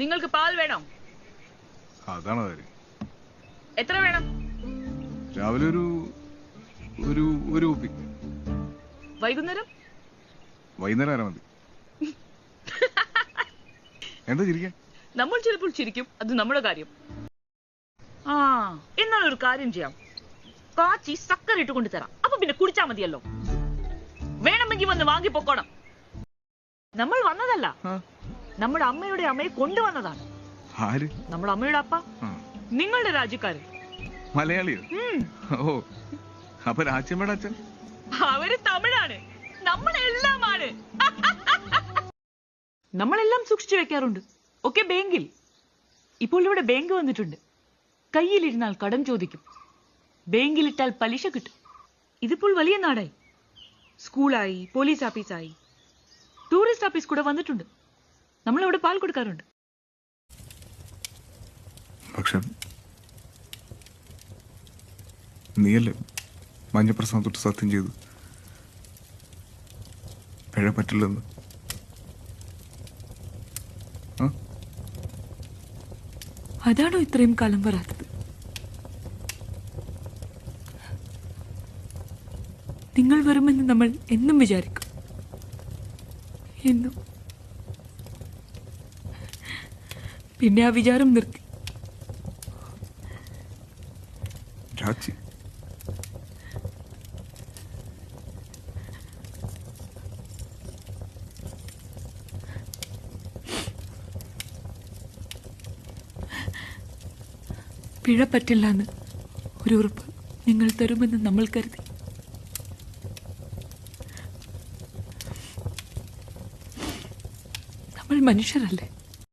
നിങ്ങൾക്ക് പാൽ വേണോ? അതാണ് കാര്യം. എത്ര വേണം? രാവിലെ ഒരു ഒരു ഒരു കുപ്പി. വൈകുന്നേരം? വൈകുന്നേരം ആരാ മതി. എന്താ ചിരിക്കാൻ? നമ്മൾ ചിലപ്പോൾ ചിരിക്കും. അത് നമ്മുടെ കാര്യം. ആ എന്നാൽ ഒരു കാര്യം ചെയ്യാം. കാച്ചി സക്കര ഇട്ട് കൊണ്ട് തരാം. അപ്പൊ പിന്നെ കുടിച്ചാ മതിയല്ലോ. വേണമെങ്കിൽ വന്ന് വാങ്ങി പൊക്കോണം നമ്മൾ വന്നതല്ല. നമ്മുടെ അമ്മയുടെ അമ്മയെ കൊണ്ടുവന്നതാണ്. ആര്? നമ്മുടെ അമ്മയുടെ അപ്പ. നിങ്ങളുടെ രാജ്യക്കാരൻ മലയാളിയോ? ഓ അപ്പൊ രാജ്യമ്മയുടെ അച്ഛൻ? അവർ തമിഴാണ്. നമ്മളെല്ലാമാണ്. നമ്മളെല്ലാം സൂക്ഷിച്ചു വെക്കാറുണ്ട്. ഒക്കെ ബാങ്കിൽ. ഇപ്പോൾ ഇവിടെ ബാങ്ക് വന്നിട്ടുണ്ട്. കയ്യിലിരുന്നാൽ കടം ചോദിക്കും. ബാങ്കിലിട്ടാൽ പലിശ കിട്ടും. ഇതിപ്പോൾ വലിയ നാടായി. സ്കൂളായി പോലീസ് ഓഫീസായി. ടൂറിസ്റ്റ് ഓഫീസ് കൂടെ വന്നിട്ടുണ്ട്. നമ്മൾ അവിടെ പാൽ കൊടുക്കാറുണ്ട്. പക്ഷെ നീയല്ലേ മഞ്ഞപ്രസാദം തൊട്ട് സത്യം ചെയ്തു പിഴ പറ്റില്ലെന്ന്. അതാണോ ഇത്രയും കാലം വരാത്തത്? നിങ്ങൾ വരുമെന്ന് നമ്മൾ എന്നും വിചാരിക്കും. എന്നും. പിന്നെ ആ വിചാരം നിർത്തി. രാജി. പിഴ പറ്റില്ല എന്ന് ഒരു ഉറപ്പ് നിങ്ങൾ തരുമെന്ന് നമ്മൾ കരുതി. നമ്മൾ മനുഷ്യരല്ലേ?